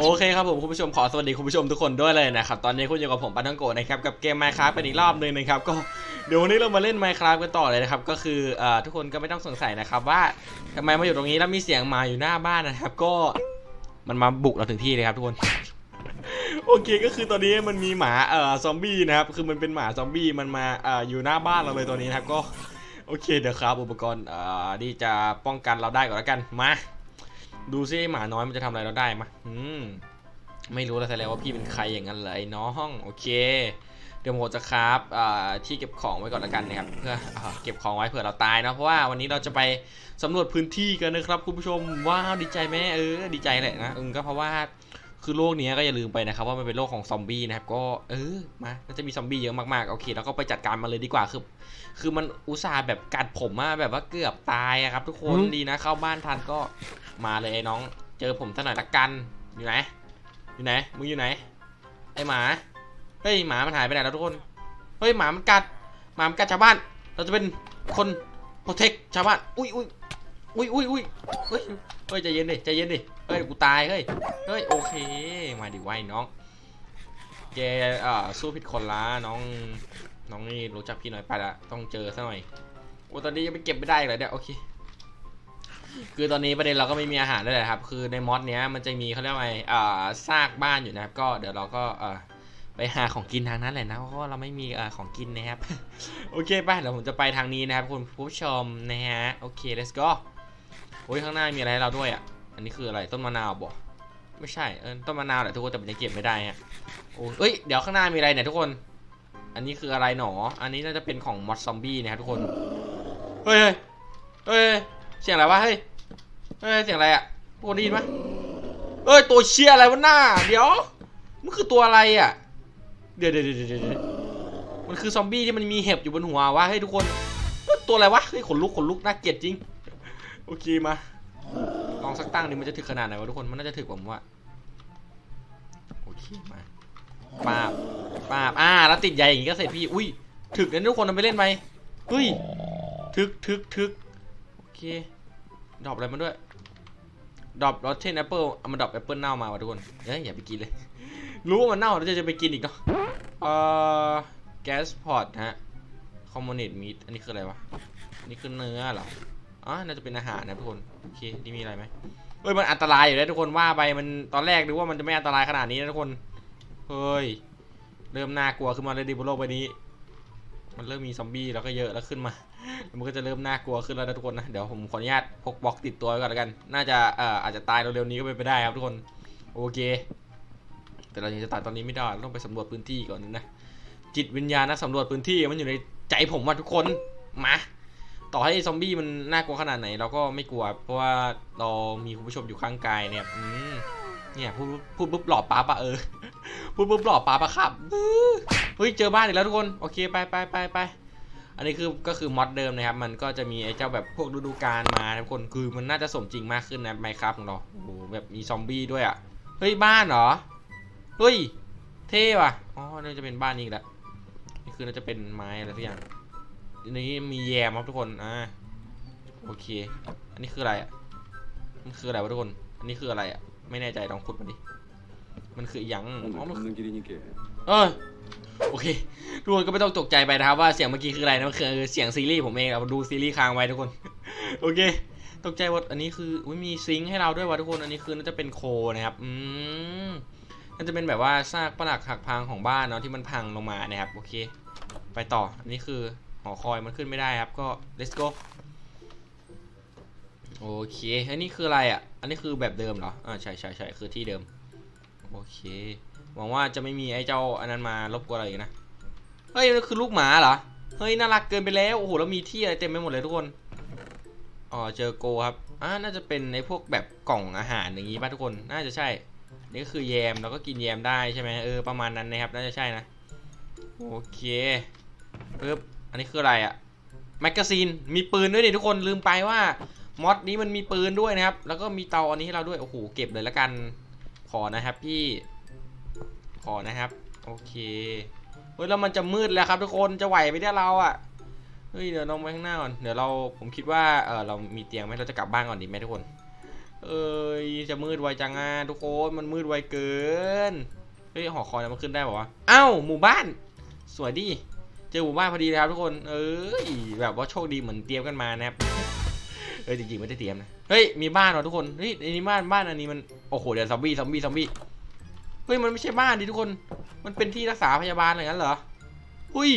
โอเคครับผมคุณผู้ชมขอสวัสดีคุณผู้ชมทุกคนด้วยเลยนะครับตอนนี้คุณอยู่กับผมปันทังโกะนะครับกับเกม Minecraft เป็นอีกรอบหนึ่งนะครับก็เดี๋ยววันนี้เรามาเล่น Minecraft กันต่อเลยนะครับก็คือเอ่อทุกคนก็ไม่ต้องสงสัยนะครับว่าทำไมมาอยู่ตรงนี้แล้วมีเสียงหมาอยู่หน้าบ้านนะครับ ก็มันมาบุกเราถึงที่เลยครับทุกคนโอเคก็คือตอนนี้มันมีหมาเอ่อซอมบี้นะครับคือมันเป็นหมาซอมบี้มันมาเอ่ออยู่หน้าบ้านเราเลยตอนนี้นะครับก็โอเคเดี๋ยวครับอุปกรณ์เอ่อที่จะป้องกันเราได้ก่อนแล้วกันมา ดูซิหมาน้อยมันจะทำอะไรเราได้มะอืมไม่รู้แล้วแสดงว่าพี่เป็นใครอย่างนั้นเลยน้องโอเค เดี๋ยวผมจะคราฟที่เก็บของไว้ก่อนละกันนะครับเพื่ออเก็บของไว้เผื่อเราตายนะเพราะว่าวันนี้เราจะไปสำรวจพื้นที่กันนะครับคุณผู้ชมว้าวดีใจไหมเออดีใจแหละนะเออก็เพราะว่า คือโลกนี้ก็อย่าลืมไปนะครับว่ามันเป็นโลกของซอมบี้นะครับก็เออมาก็จะมีซอมบี้เยอะมากๆโอเคแล้วก็ไปจัดการมันเลยดีกว่าคือคือมันอุตส่าห์แบบกัดผมอะแบบว่าเกือบตายอะครับ ทุกคนอืมดีนะเข้าบ้านทันก็มาเลยไอ้น้อง เจอผมซะหน่อยละกันอยู่ไหนอยู่ไหนมึงอยู่ไหนไอหมาเฮ้ยหมามันหายไปไหนแล้วทุกคนเฮ้ยหมามันกัดหมามันกัดชาวบ้าน เราจะเป็นคนโปรเทคชาวบ้านอุ้ยอุ้ย อุ้ยอุ้ยอุ้ยเฮ้ยเฮ้ยใจเย็นดิใจเย็นดิเฮ้ยกูตายเฮ้ยเฮ้ยโอเคมาดิไว้น้องแกอ่อสู้ผิดคนละน้องน้องนี่รู้จักพี่หน่อยไปละต้องเจอซะหน่อยโอ้ตอนนี้ยังไม่เก็บไม่ได้เลยเนี่ยโอเคคือตอนนี้ประเด็นเราก็ไม่มีอาหารด้วยแหละครับ คือในมอดเนี้ยมันจะมีเขาเรียกว่าไงอ่าซากบ้านอยู่นะครับ ก็เดี๋ยวเราก็เอ่อไปหาของกินทางนั้นแหละนะ เพราะว่าเราไม่มีเอ่อของกินนะครับ โอเคไปเดี๋ยวผมจะไปทางนี้นะครับคุณผู้ชมนะฮะ โอเค let's go โอ้ยข้างหน้ามีอะไรให้เราด้วยอะ อันนี้คืออะไรต้นมะนาวบอกไม่ใช่เออต้นมะนาวแหละทุกคนแต่มันยังเก็บไม่ได้ฮะโอ้ยเอ้ยเดี๋ยวข้างหน้ามีอะไรเนี่ยทุกคน อันนี้คืออะไรหนอ อันนี้น่าจะเป็นของมอดซอมบี้นะครับทุกคนเฮ้ยเฮ้ยเสียงอะไรวะเฮ้ยเฮ้ยเสียงอะไรอะพวกได้ยินปะเอ้ยตัวเชียอะไรวะหน้า เดี๋ยวมันคือตัวอะไรอะเดี๋ยวเดี๋ยวเดี๋ยวเดี๋ยวมันคือซอมบี้ที่มันมีเห็บอยู่บนหัววะเฮ้ยทุกคน ตัวอะไรวะเฮ้ยขนลุกขนลุกน่าเกลียดจริง โอเคมา ลองสักตั้งดิมันจะถึกขนาดไหนวะทุกคน มันน่าจะถึกกว่าผมว่า โอเคมาปาบปาบอ่า แล้วติดใยอย่างงี้ก็เสร็จพี่ อุ้ย ถึกนะทุกคนเอาไปเล่นไปเฮ้ย ถึกถึกถึกโอเค ดรอปอะไรมาด้วย ดรอปรสเทนแอปเปิลเอามาดรอปแอปเปิลเน่ามาวะทุกคน เอ้ยอย่าไปกินเลย รู้ว่ามันเน่าแล้วจะจะไปกินอีกเนาะ เอ่อ แก๊สพอร์ตฮะ คอมมูนิตมีดอันนี้คืออะไรวะนนี้คือเนื้อเหรอ อ๋อน่าจะเป็นอาหารนะทุกคนโอเคนี่มีอะไรไหมเฮ้ยมันอันตรายอยู่แล้วทุกคนว่าไปมันตอนแรกนึกว่ามันจะไม่อันตรายขนาดนี้นะทุกคนเฮ้ยเริ่มน่ากลัวขึ้นมาเลยดิบนโลกใบนี้ มันเริ่มมีซอมบี้แล้วก็เยอะแล้วขึ้นมา มันก็จะเริ่มน่ากลัวขึ้นแล้วนะทุกคนนะเดี๋ยวผมขออนุญาตพกบล็อกติดตัวไว้ก่อนแล้วกัน น่าจะเอ่ออาจจะตายเร็วๆนี้ก็เป็นไปได้ครับทุกคนโอเค แต่เรายังจะตายตอนนี้ไม่ได้ต้องไปสำรวจพื้นที่ก่อนนะจิตวิญญาณนักสำรวจพื้นที่มันอยู่ในใจผมว่ะทุกคนมา ต่อให้ซอมบี้มันน่ากลัวขนาดไหนเราก็ไม่กลัว เพราะว่าเรามีคุณผู้ชมอยู่ข้างกายเนี่ยอืมเนี่ยพูดพูดปุ๊บหล่อป้าปะเออพูดปุ๊บหล่อป้าปะครับเฮ้ยเจอบ้านอีกแล้วทุกคนโอเคไปไปไปไปอันนี้คือก็คือมอดเดิมนะครับ มันก็จะมีไอ้เจ้าแบบพวกฤดูกาลมาทุกคนคือมันน่าจะสมจริงมากขึ้นนะไมครับของเราโอ้โหแบบมีซอมบี้ด้วยอะเฮ้ยบ้านเหรอเฮ้ยเท่ว่ะอ๋อน่าจะเป็นบ้านนี้อีกแล้วนี่คือน่าจะเป็นไม้อะไรสักอย่าง อันนี้มีแยมครับทุกคนอ่าโอเค อันนี้คืออะไรอะมันคืออะไรวะทุกคน อันนี้คืออะไรอะไม่แน่ใจลองขุดมาดิมันคือยังอ๋อมันคือเออโอเคทุกคนก็ไม่ต้องตกใจไปนะครับว่าเสียงเมื่อกี้คืออะไรนะมันคือเสียงซีรีส์ผมเองเราดูซีรีส์ค้างไว้ทุกคน โอเค ตกใจว่าอันนี้คืออุ้ยมีซิงให้เราด้วยวะทุกคน อันนี้คือน่าจะเป็นโคนะครับ อืมน่าจะเป็นแบบว่าซากปลักหักพังของบ้านเนาะที่มันพังลงมานะครับ โอเค ไปต่อ อันนี้คือ อคอยมันขึ้นไม่ได้ครับ ก็ let's go โอเคอันนี้คืออะไรอะ อันนี้คือแบบเดิมเหรอ อ่าใช่ใช่ใช่คือที่เดิม โอเค หวังว่าจะไม่มีไอ้เจ้าอันนั้นมารบกวนอะไรอีกนะ เฮ้ยนั่นคือลูกหมาเหรอ เฮ้ยน่ารักเกินไปแล้ว โอ้โหแล้วมีที่อะไรเต็มไปหมดเลยทุกคน อ๋อเจอโกครับ อ่าน่าจะเป็นในพวกแบบกล่องอาหารอย่างงี้ป่ะทุกคน น่าจะใช่ นี่ก็คือแยมเราก็กินแยมได้ใช่ไหมเออประมาณนั้นนะครับ น่าจะใช่นะ โอเคปึ๊บ นนี้คืออะไรอะแมกกาซีนมีปืนด้วยนี่ทุกคนลืมไปว่ามอดนี้มันมีปืนด้วยนะครับ แล้วก็มีเตาอันนี้ให้เราด้วย โอ้โห เก็บเลยละกัน ขอนะครับพี่ ขอนะครับ โอเค เฮ้ยแล้วมันจะมืดแล้วครับ ทุกคน จะไหวไหมเนี่ยเราอะ เฮ้ยเดี๋ยวลองไปข้างหน้าก่อน เดี๋ยวเรา ผมคิดว่า เออเรามีเตียงไหมเราจะกลับบ้านก่อนดีไหมทุกคน เอ้ย จะมืดไวจังอะทุกคน มันมืดไวเกิน เฮ้ย หอคอยมันขึ้นได้ป่าวะ เอ้า หมู่บ้าน สวยดิ เจอหมู่บ้านพอดีเลยครับทุกคน เอ้ยแบบว่าโชคดีเหมือนเตรียมกันมานะครับเอ้ยจริงๆไม่ได้เตรียมนะ เฮ้ยมีบ้านเหรอทุกคน เฮ้ยอันนี้บ้านบ้านอันนี้มัน โอ้โหเดี๋ยวซอมบี้ซอมบี้ซอมบี้ เฮ้ยมันไม่ใช่บ้านดิทุกคน มันเป็นที่รักษาพยาบาลอะไรงั้นเหรอเฮ้ย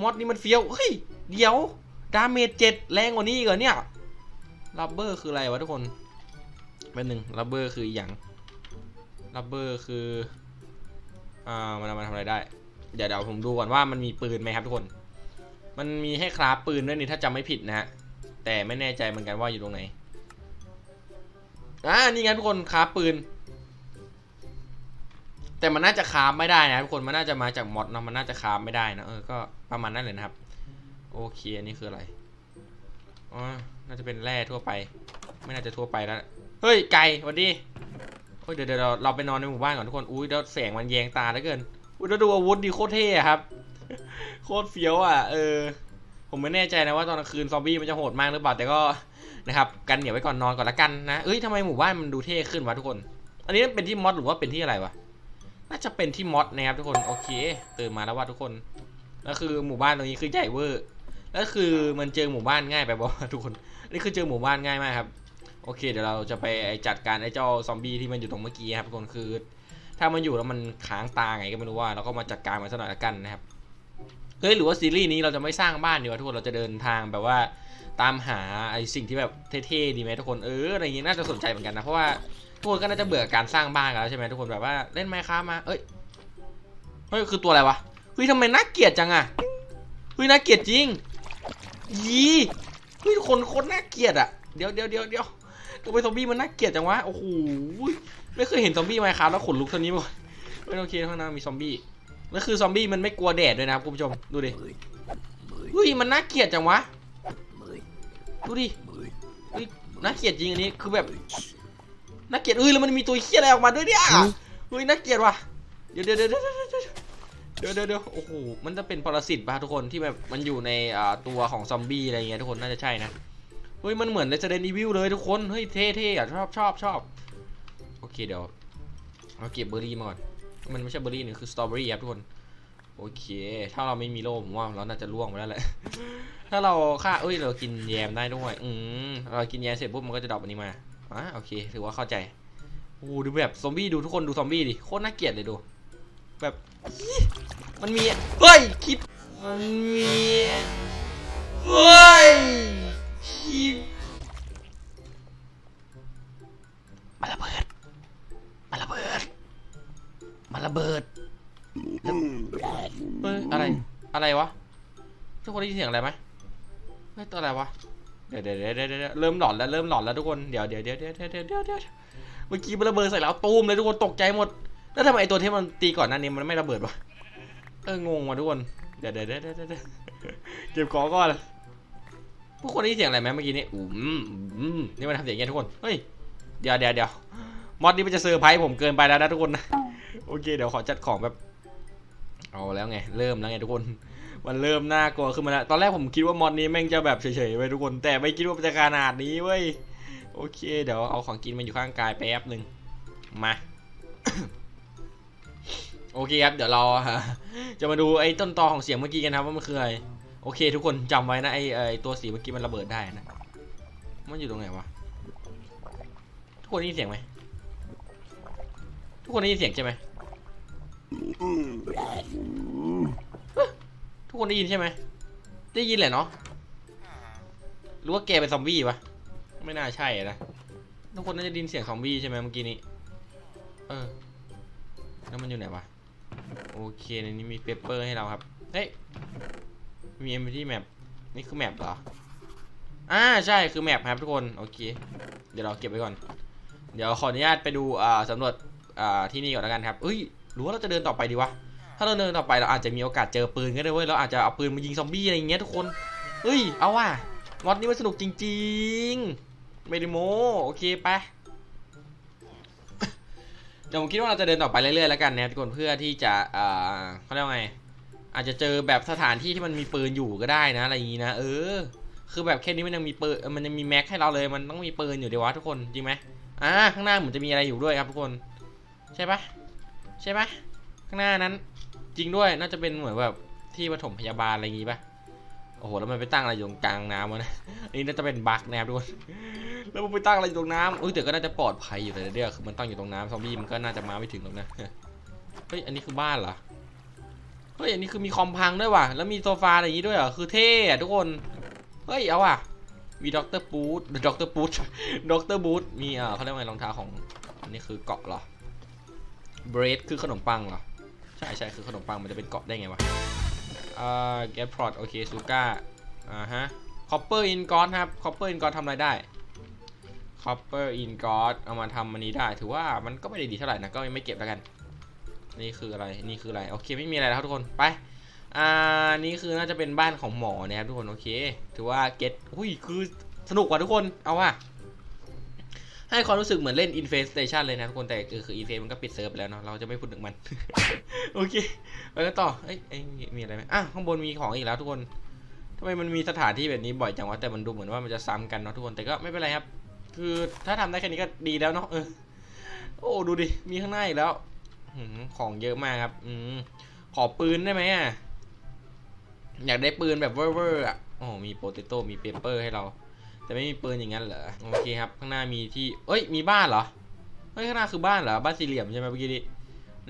มอดนี่มันเฟี้ยว เฮ้ยเดี๋ยวดาเมจเจ็ดแรงกว่านี้เหรอเนี่ยรับเบอร์คืออะไรวะทุกคนเป็นหนึ่งรับเบอร์คืออย่างรับเบอร์คือ อ่ามันมาทำอะไรได้ เดี๋ยวเดี๋ยวผมดูก่อนว่ามันมีปืนไหมครับทุกคน มันมีให้คราฟปืนด้วยนี่ถ้าจำไม่ผิดนะฮะ แต่ไม่แน่ใจเหมือนกันว่าอยู่ตรงไหน อ่า นี่ไงทุกคนคราฟปืน แต่มันน่าจะคราฟไม่ได้นะทุกคน มันน่าจะมาจากมอดเนาะ มันน่าจะคราฟไม่ได้นะ เออ ก็ประมาณนั้นเลยนะครับ โอเค อันนี้คืออะไร อ๋อ น่าจะเป็นแร่ทั่วไป ไม่น่าจะทั่วไปแล้ว เฮ้ย ไก่สวัสดีเฮ้ยเดี๋ยวเดี๋ยวเราเราไปนอนในหมู่บ้านก่อนทุกคน อุ้ยเดี๋ยวแสงมันแยงตาเหลือเกิน อุ้ยแล้วดูอาวุธดีโคตรเท่ครับ โคตรเฟี้ยวอะ เออ ผมไม่แน่ใจนะว่าตอนกลางคืนซอมบี้มันจะโหดมากหรือเปล่า แต่ก็นะครับกันเหนียวไว้ก่อนนอนก่อนละกันนะ เอ้ยทำไมหมู่บ้านมันดูเท่ขึ้นวะทุกคน อันนี้เป็นที่มอดหรือว่าเป็นที่อะไรวะ น่าจะเป็นที่มอดนะครับทุกคน โอเคตื่นมาแล้วว่าทุกคน แล้วคือหมู่บ้านตรงนี้คือใหญ่เวอร์ แล้วคือมันเจอหมู่บ้านง่ายไปบ่ทุกคน นี่คือเจอหมู่บ้านง่ายมากครับ โอเค เดี๋ยวเราจะไปจัดการไอ้เจ้าซอมบี้ที่มันอยู่ตรงเมื่อกี้ครับทุกคนคือ ถ้ามันอยู่แล้วมันค้างตาไงก็ไม่รู้ว่าเราก็มาจัดการมันสักหน่อยละกันนะครับเฮ้ยหรือว่าซีรีส์นี้เราจะไม่สร้างบ้านดีวะทุกคนเราจะเดินทางแบบว่าตามหาไอ้สิ่งที่แบบเท่ๆดีไหมทุกคนเอออะไรอย่างงี้น่าจะสนใจเหมือนกันนะเพราะว่าทุกคนก็น่าจะเบื่อการสร้างบ้านกันแล้วใช่ไหมทุกคนแบบว่าเล่นไมค้ามาเอ้ยเฮ้ยคือตัวอะไรวะเฮ้ยทำไมน่าเกลียดจังอะเฮ้ยน่าเกลียดจริงยีเฮ้ยคนคนน่าเกลียดอะเดี๋ยวเดี๋ยวเดี๋ยวเดี๋ยวทำไมซอมบี้มันน่าเกลียดจังวะโอ้โห ไม่เคยเห็นซอมบี้ไมค้าแล้วขนลุกเท่านี้มาก่อนไม่โอเคข้างหน้ามีซอมบี้แล้วคือซอมบี้มันไม่กลัวแดดด้วยนะครับคุณผู้ชมดูดิเฮ้ยมันน่าเกลียดจังวะดูดิเฮ้ยน่าเกลียดจริงอันนี้คือแบบน่าเกลียดเอ้ยแล้วมันมีตัวเคี้ยอะไรออกมาด้วยเนี่ยเฮ้ยน่าเกลียดว่ะเดี๋ยวเดี๋ยวเดี๋ยวเดี๋ยวเดี๋ยวเดี๋ยวเดี๋ยวโอ้โหมันจะเป็นปรสิตป่ะทุกคนที่แบบมันอยู่ในตัวของซอมบี้อะไรเงี้ยทุกคนน่าจะใช่นะเฮ้ยมันเหมือน Resident Evil เลยทุกคนเฮ้ยเท่ๆอะชอบชอบชอบ เคเดี๋ยวเอาเก็บเบอร์รี่มาก่อนมันไม่ใช่เบอร์รี่นี่คือสตรอเบอรี่ครับทุกคนโอเค ถ้าเราไม่มีโล่ผมว่าเราน่าจะล่วงไปแล้วแหละ ถ้าเราฆ่าเอ้ยเรากินแยมได้ด้วย อืมเรากินแยมเสร็จปุ๊บมันก็จะดรอปอันนี้มาอะโอเค ถือว่าเข้าใจโอ้ดูแบบซอมบี้ดูทุกคนดูซอมบี้ดิโคตรน่าเกลียดเลยดู แบบ มันมีเฮ้ยคิดมันมีเฮ้ยคิดมาระเบิดมาระเบิดันระเบิดเฮ้ยอะไร อะไรวะ ทุกคนได้ยินเสียงอะไรไหมเฮ้ยตัวอะไรวะ เดี๋ยวเดี๋ยวเดี๋ยวเดี๋ยวเริ่มหลอนแล้วเริ่มหลอนแล้วทุกคน เดี๋ยวเดี๋ยวเดี๋ยวเดี๋ยวเดี๋ยวเดี๋ยวเมื่อกี้มันระเบิดใส่ล้วตูมเลยทุกคนตกใจหมด แล้วทำไมไอตัวที่มันตีก่อนหน้านี่มันไม่ระเบิดวะ เอองงว่ะทุกคน เดี๋ยวเดี๋ยวเดี๋ยวเดี๋ยวเก็บของก่อนทุกคนได้ยินเสียงอะไรไหมเมื่อกี้นี่อืมอืมนี่มันทำเสียงยังไงทุกคน เฮ้ย เดี๋ยวเดี๋ยวเดี๋ยวมอดนี่มันจะเซอร์ไพรส์ผมเกินไปแล้วนะทุกคนนะ โอเค เดี๋ยวขอจัดของแบบ เอาแล้วไง เริ่มแล้วไงทุกคน มันเริ่มน่ากลัวขึ้นมาแล้ว ตอนแรกผมคิดว่ามอดนี้แม่งจะแบบเฉยๆไว้ยทุกคน แต่ไม่คิดว่าจะขนาดนี้เว้ย โอเค เดี๋ยวเอาของกินมาอยู่ข้างกายแป๊บหนึ่งมา โอเคครับ เดี๋ยวเราจะมาดูไอ้ต้นตอของเสียงเมื่อกี้กันนะครับว่ามันคืออะไร โอเค ทุกคนจำไว้นะไอ้ไอ้ตัวสีเมื่อกี้มันระเบิดได้นะ มันอยู่ตรงไหนวะ ทุกคนได้ยินเสียงไหมทุกคนได้ยินเสียงใช่ไหม ทุกคนได้ยินใช่ไหม ได้ยินแหละเนาะหรือว่าแกเป็นซอมบี้วะไม่น่าใช่นะ ทุกคนน่าจะได้ยินเสียงซอมบี้ใช่ไหมเมื่อกี้นี้ เออ แล้วมันอยู่ไหนวะ โอเคในนี้มีเปเปอร์ให้เราครับ เฮ้ย มี empty map นี่คือแมปเหรอ อ่าใช่คือแมปครับทุกคน โอเค เดี๋ยวเราเก็บไว้ก่อน เดี๋ยวขออนุญาตไปดูอ่าสำรวจอ่าที่นี่ก่อนแล้วกันครับเอ้ย หรือว่าเราจะเดินต่อไปดีวะ ถ้าเราเดินต่อไปเราอาจจะมีโอกาสเจอปืนก็ได้เว้ย เราอาจจะเอาปืนมายิงซอมบี้อะไรอย่างเงี้ยทุกคน เฮ้ย เอาว่ะมอดนี้มันสนุกจริงๆไม่ได้โมโอเคไป เดี๋ยวผมคิดว่าเราจะเดินต่อไปเรื่อยๆแล้วกันนะทุกคนเพื่อที่จะอ่าเขาเรียกว่าไง อาจจะเจอแบบสถานที่ที่มันมีปืนอยู่ก็ได้นะอะไรอย่างงี้นะ เออ คือแบบแค่นี้มันยังมีปืน มันยังมีแม็กให้เราเลย มันต้องมีปืนอยู่ดีวะทุกคนจริงไหมอ่าข้างหน้าเหมือนจะมีอะไรอยู่ด้วยครับทุกคน ใช่ปะ ใช่ปะข้างหน้านั้น จริงด้วยน่าจะเป็นเหมือนแบบที่ปฐมพยาบาลอะไรอย่างงี้ปะโอ้โหแล้วมันไปตั้งอะไรอยู่กลางน้ำวะนะอันนี้น่าจะเป็นบั๊กนะครับทุกคนแล้วมันไปตั้งอะไรอยู่ตรงน้ำอุ้ยแต่ก็น่าจะปลอดภัยอยู่เลยนะเนี่ยคือมันตั้งอยู่ตรงน้ำซอมบี้มันก็น่าจะมาไม่ถึงหรอกนะเฮ้ยอันนี้คือบ้านเหรอเฮ้ยอันนี้คือมีคอมพังด้วยว่ะแล้วมีโซฟาอะไรอย่างงี้ด้วยเหรอคือเท่อะทุกคนเฮ้ยเอาว่ะมีด็อกเตอร์ปูดด็อกเตอร์ปูดด็อกเตอร์บูธมีเอ่อเขาเรียกว่าไงรองเท้าของอันนี้คือเกาะเหรอ เบรดคือขนมปังเหรอ ใช่ใช่คือขนมปังมันจะเป็นเกาะได้ไงวะอ่าแกปพอตโอเคซูก้าอ่าฮะคอปเปอร์อินกอสครับคอปเปอร์อินกอสทำอะไรได้คอปเปอร์อินกอสเอามาทำอันนี้ได้ ถือว่ามันก็ไม่ได้ดีเท่าไหร่นะก็ไม่เก็บแล้วกัน นี่คืออะไรนี่คืออะไรโอเคไม่มีอะไรแล้วทุกคนไปอ่านี่คือน่าจะเป็นบ้านของหมอนะครับทุกคนโอเค ถือว่าเก็ตอุ้ยคือสนุกกว่าทุกคนเอาว่ะ ให้ความรู้สึกเหมือนเล่น Infestation เลยนะทุกคนแต่คือคือ Inface มันก็ปิดเซิร์ฟไปแล้วเนาะเราจะไม่พูดถึงมัน โอเคไปกันต่อเอ้ยเอ้มีอะไรไหมอะข้างบนมีของอีกแล้วทุกคนทำไมมันมีสถานที่แบบนี้บ่อยจังวะแต่มันดูเหมือนว่ามันจะซ้ำกันเนาะทุกคนแต่ก็ไม่เป็นไรครับ คือถ้าทำได้แค่นี้ก็ดีแล้วเนาะเออโอ้ดูดิมีข้างหน้าอีกแล้วของเยอะมากครับ อืมขอปืนได้ไหมอะอยากได้ปืนแบบเวอร์ๆอะโอ้มีโปเตโต้มีเปเปอร์ให้เรา แต่ไม่มีปืนอย่างนั้นเหรอโอเคครับข้างหน้ามีที่เอ้ยมีบ้านเหรอเฮ้ยข้างหน้าคือบ้านเหรอบ้านสี่เหลี่ยมใช่ไหมเมื่อกี้นี้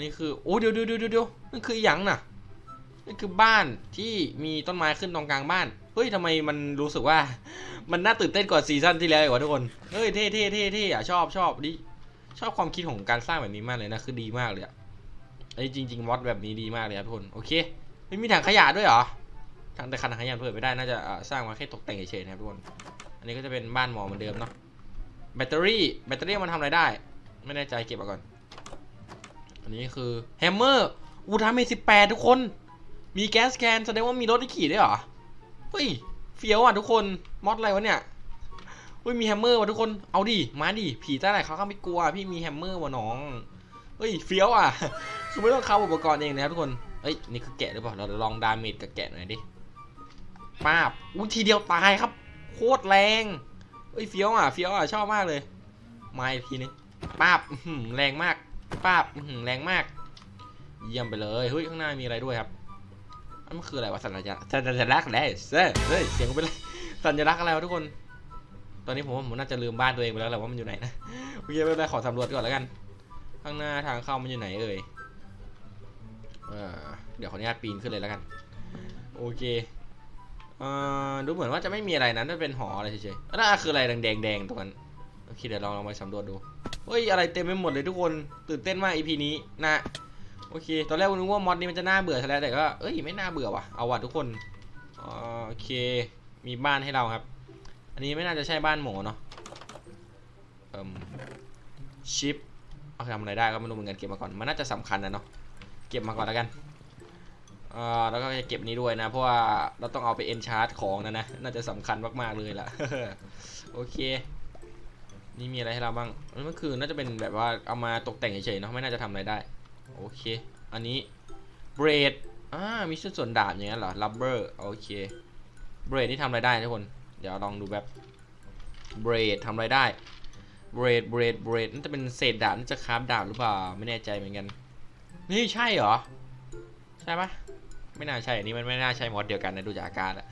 นี่คือโอ้เดี๋ยวเดี๋ยวเดี๋ยวเดี๋ยวนั่นคืออหยังน่ะนี่คือบ้านที่มีต้นไม้ขึ้นตรงกลางบ้านเฮ้ยทำไมมันรู้สึกว่า มันน่าตื่นเต้นกว่าซีซั่นที่แล้วอีกวะทุกคนเฮ้ยเท่เท่เท่เท่อะชอบชอบดิชอบความคิดของการสร้างแบบนี้มากเลยนะคือดีมากเลยอะไอ้จริงๆมอดแบบนี้ดีมากเลยครับทุกคนโอเคไม่มีถังขยะด้วยเหรอถังแต่คันถังขยะเปิดไม่ได้น่าจะสร้างมาแค่ตกแต่งเฉยๆนะครับทุกคน นนี้ก็จะเป็นบ้านหมอเหมือนเดิมเนาะแบตเตอรี่แบตเตอรี่มันทำอะไรได้ ไม่แน่ใจเก็บมาก่อน อันนี้คือแฮมเมอร์อูทาเมสิบแปดทุกคน มีแก๊สแคนแสดงว่ามีรถให้ขี่ได้เหรอเฮ้ยเฟี้ยวอะทุกคนมอดอะไรวะเนี่ยเฮ้ยมีแฮมเมอร์ว่ะทุกคนเอาดิมาดิผีใต้ไหนเขาก็ไม่กลัว พี่มีแฮมเมอร์ว่ะน้องเฮ้ยเฟี้ยวอะคือไม่ต้องเข้าอุปกรณ์เองนะครับทุกคนเฮ้ยนี่คือแกะหรือเปล่าเราลองดาเมจกับแกะหน่อยดิป้าบอุ้ยทีเดียวตายครับ โคตรแรงเฮ้ยเฟี้ยวอะเฟี้ยวอะชอบมากเลยมาอีกทีนึงป้าบแรงมากป้าบแรงมาก เยี่ยมไปเลยเฮ้ยข้างหน้ามีอะไรด้วยครับอันมันคืออะไรวะสัญลักษณ์สัญลักษณ์อะไรเซ่เฮ้ยเสียงกูเป็นไรสัญลักษณ์อะไรวะทุกคน ตอนนี้ผมว่าผมน่าจะลืมบ้านตัวเองไปแล้วแหละว่ามันอยู่ไหนนะโอเคไม่เป็นไรขอสำรวจก่อนแล้วกัน ข้างหน้าทางเข้ามันอยู่ไหนเอ่ยเดี๋ยวขออนุญาตปีนขึ้นเลยแล้วกัน โอเค เอ่อดูเหมือนว่าจะไม่มีอะไรนะน่าจะเป็นหออะไรเฉยๆนั่นคืออะไรแดงๆตรงนั้นโอเคเดี๋ยวลองลองไปสำรวจดูเฮ้ยอะไรเต็มไปหมดเลยทุกคนตื่นเต้นมาก EP นี้นะโอเค ตอนแรกนึกว่ามอดนี้มันจะน่าเบื่อซะแล้วแต่ก็เอ้ยไม่น่าเบื่อว่ะเอาว่ะทุกคนโอเค มีบ้านให้เราครับ อันนี้ไม่น่าจะใช่บ้านหมูเนาะเอ่มชิปเอาทำอะไรได้ก็ไม่รู้เหมือนกันเก็บมาก่อนมันน่าจะสำคัญนะเนาะเก็บมาก่อนแล้วกัน อ่อแล้วก็จะเก็บนี้ด้วยนะ เพราะว่าเราต้องเอาไปเอนชาร์จของนะนะ น่าจะสำคัญมากๆเลยล่ะ โอเค นี่มีอะไรให้เราบ้างเอ้ยมันคือน่าจะเป็นแบบว่าเอามาตกแต่งเฉยๆเนาะ ไม่น่าจะทำอะไรได้ โอเค อันนี้เบรดอ่ามีชิ้นส่วนดาบอย่างนั้นเหรอลับเบอร์โอเค เบรดนี่ทำอะไรได้ทุกคน เดี๋ยวลองดูแบบเบรดทำอะไรได้ เบรด เบรด เบรดน่าจะเป็นเศษดาบน่าจะคราฟดาบหรือเปล่า ไม่แน่ใจเหมือนกัน นี่ใช่เหรอ ใช่ปะ ไม่น่าใช่อันนี้มันไม่น่าใช่มอดเดียวกันนะดูจากอาการอะ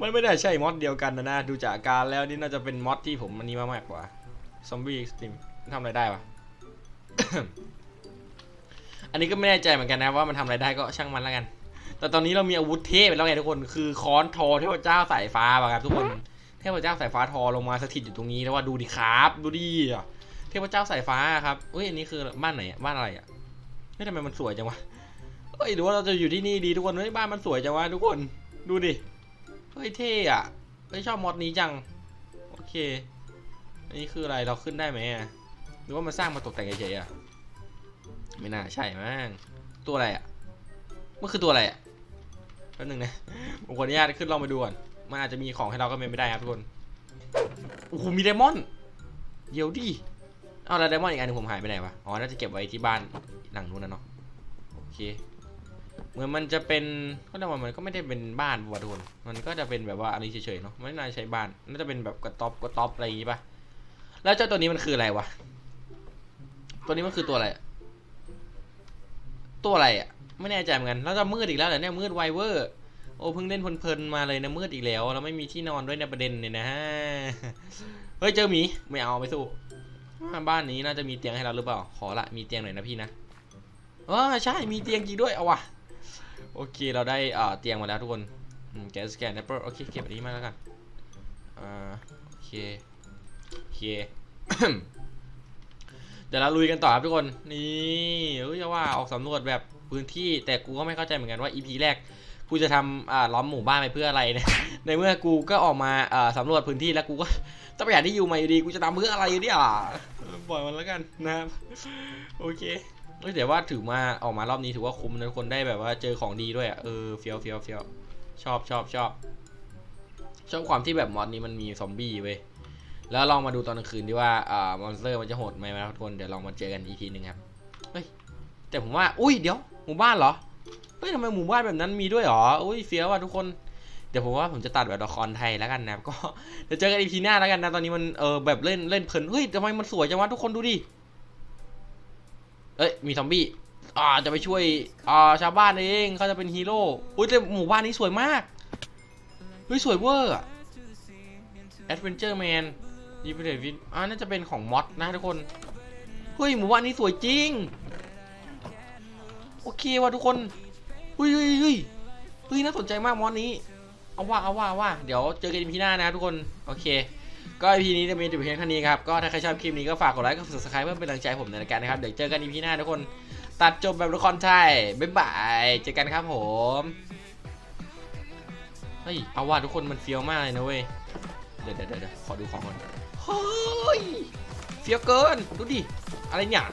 มันไม่น่าใช่มอดเดียวกันนะนะดูจากอาการแล้วนี่น่าจะเป็นมอดที่ผมมันนี้มากๆกว่าซอมบี้สติมทำอะไรได้วะอันนี้ก็ไม่แน่ใจเหมือนกันนะว่ามันทำอะไรได้ก็ช่างมันแล้วกัน แต่ตอนนี้เรามีอาวุธเทพแล้วไงทุกคน คือค้อนทอเทพเจ้าสายฟ้าป่ะครับทุกคนเทพเจ้าสายฟ้าทอลงมาสถิตอยู่ตรงนี้แล้วว่าดูดิครับดูดิอะเทพเจ้าสายฟ้าครับเอ้ยอันนี้คือบ้านไหนบ้านอะไรอะเฮ้ยทำไมมันสวยจังวะ เฮ้ยหรือว่าเราจะอยู่ที่นี่ดีทุกคนเฮ้ยบ้านมันสวยจังวะทุกคนดูดิเฮ้ยเท่อะเฮ้ยชอบมอดนี้จังโอเคอันนี้คืออะไรเราขึ้นได้ไหมอะหรือว่ามันสร้างมาตกแต่งเฉยๆอะไม่น่าใช่มั้งตัวอะไรอะมันคือตัวอะไรอะแป๊บนึงนะผมขออนุญาตขึ้นลองไปดูก่อนมันอาจจะมีของให้เราก็เป็นไม่ได้ครับทุกคนโอ้โหมีไดมอนด์เดี๋ยวดิเอาแล้วไดมอนด์อีกอันนึงผมหายไปไหนวะอ๋อน่าจะเก็บไว้ที่บ้านหลังนู้นนะเนาะโอเค เหมือนมันจะเป็นก็แต่ว่ามันก็ไม่ได้เป็นบ้านวัวทุนมันก็จะเป็นแบบว่าอะไรเฉยๆเนาะไม่น่าใช้บ้านน่าจะเป็นแบบกระต๊อบกระต๊อบอะไรอย่างงี้ปะแล้วเจ้าตัวนี้มันคืออะไรวะตัวนี้มันคือตัวอะไรตัวอะไรอะไม่แน่ใจเหมือนกันแล้วจะมืดอีกแล้วเหรอเนี่ยมืดไวเวอร์โอ้เพิ่งเล่นเพลินๆมาเลยนะมืดอีกแล้วแล้วไม่มีที่นอนด้วยในประเด็นเนี่ยนะฮะเฮ้ยเจอหมีไม่เอาไม่สู้บ้านนี้น่าจะมีเตียงให้เราหรือเปล่า ขอละมีเตียงหน่อยนะพี่นะเออใช่มีเตียงจริงด้วยเอาวะ โอเคเราได้เอ่อเตียงมาแล้วทุกคนแกสแกนแอปเปิลโอเคเก็บอันนี้มาแล้วกันอ่าโอเคโอเคเดี๋ยวเราลุยกันต่อครับทุกคนนี่เอ้ยว่าออกสำรวจแบบพื้นที่แต่กูก็ไม่เข้าใจเหมือนกันว่า EP แรกกูจะทำอ่าล้อมหมู่บ้านไปเพื่ออะไรเนี่ยในเมื่อกูก็ออกมาอ่าสำรวจพื้นที่แล้วกูก็ต้องไปหาที่อยู่ใหม่อยู่ดีกูจะทำเพื่ออะไรเนี่ยปล่อยมันแล้วกันนะครับโอเค เฮ้ยแต่ว่าถือมาออกมารอบนี้ถือว่าคุ้มนะทุกคนได้แบบว่าเจอของดีด้วยอะเออเฟี้ยวเฟี้ยวเฟี้ยวชอบชอบชอบชอบความที่แบบมอดนี้มันมีซอมบี้เว้ยแล้วลองมาดูตอนกลางคืนดีว่าอ่ามอนสเตอร์มันจะโหดไหมนะทุกคนเดี๋ยวลองมาเจอกันอีกทีหนึ่งครับเฮ้ยแต่ผมว่าอุ้ยเดี๋ยวหมู่บ้านเหรอเฮ้ยทำไมหมู่บ้านแบบนั้นมีด้วยหรออุ้ยเฟี้ยวว่ะทุกคนเดี๋ยวผมว่าผมจะตัดแบบละครไทยแล้วกันนะก็เดี๋ยวเจอกันอีพีหน้าแล้วกันนะตอนนี้มันเออแบบเล่นเล่นเพลินเฮ้ยทำไมมันสวยจังวะทุกคนดูดิ อ้ยมีซอมบี้อ่าจะไปช่วยอ่าชาวบ้านเองเขาจะเป็นฮีโร่อุ้ยแต่หมู่บ้านนี้สวยมากเฮ้ยสวยเวอร์อะ Adventure Man ดีเ e วินอ่าน่าจะเป็นของมอดนะทุกคนเฮ้ยหมู่บ้านนี้สวยจริง โอเคว่ะทุกคนเฮ้ยเฮ้ยเฮ้ยเฮ้ยน่าสนใจมากมอดนี้ เอาว่าเอาว่าเอาว่า เดี๋ยวเจอกันพีหน้านะทุกคน โอเค ก็ EP นี้จะมีจบเพียงเท่านี้ครับ ก็ถ้าใครชอบคลิปนี้ก็ฝากกดไลค์กด subscribe เพื่อเป็นกำลังใจผมในรายการนะครับ เดี๋ยวเจอกัน EP หน้าทุกคน ตัดจบแบบละครไทย บ๊ายบาย เจอกันครับผม เฮ้ย เอาว่าทุกคนมันเฟี้ยวมากเลยนะเว้ย เดี๋ยวเดี๋ยวเดี๋ยวขอดูของก่อนเฮ้ย เฟี้ยวเกิน ดูดิ อะไรเนี่ย